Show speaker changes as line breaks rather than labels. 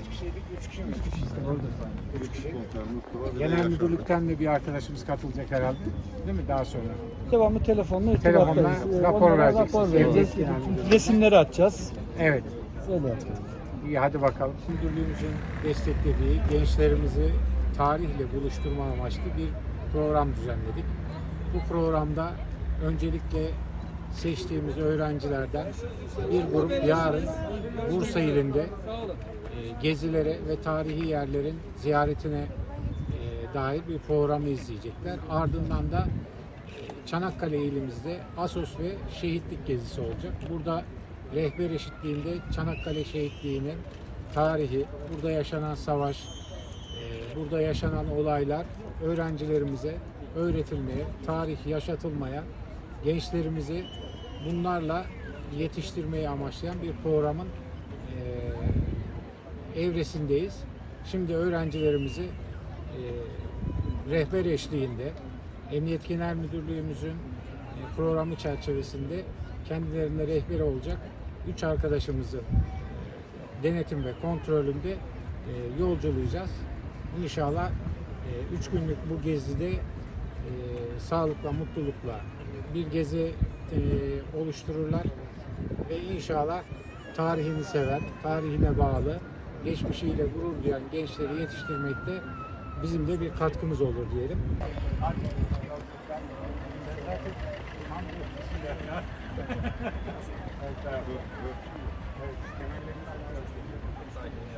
Kaç kişiydik? Üç kişi mi?
Üç kişi işte orada.
Üç kişi. Genel müdürlükten de bir arkadaşımız katılacak herhalde. Değil mi? Daha sonra.
Devamlı telefonla
Telefonla
irtibattayız. Ee,
rapor
onlara
vereceksiniz.
Rapor vereceğiz. Resimleri atacağız.
Evet.
Öyle yapacağız.
İyi hadi bakalım. Müdürlüğümüzün desteklediği gençlerimizi tarihle buluşturma amaçlı bir program düzenledik. Bu programda öncelikle seçtiğimiz öğrencilerden bir grup yarın Bursa ilinde gezilere ve tarihi yerlerin ziyaretine e, dair bir programı izleyecekler. Ardından da e, Çanakkale ilimizde Asos ve şehitlik gezisi olacak. Burada rehber eşitliğinde Çanakkale şehitliğinin tarihi, burada yaşanan savaş, e, burada yaşanan olaylar öğrencilerimize öğretilmeye, tarih yaşatılmaya, gençlerimizi bunlarla yetiştirmeyi amaçlayan bir programın e, evresindeyiz. Şimdi öğrencilerimizi e, rehber eşliğinde Emniyet Genel Müdürlüğümüzün e, programı çerçevesinde kendilerine rehber olacak üç arkadaşımızı e, denetim ve kontrolünde e, yolculayacağız. İnşallah e, üç günlük bu gezide e, sağlıkla, mutlulukla bir gezi e, oluştururlar ve inşallah tarihini seven, tarihine bağlı, geçmişiyle gurur duyan gençleri yetiştirmekte bizim de bir katkımız olur diyelim.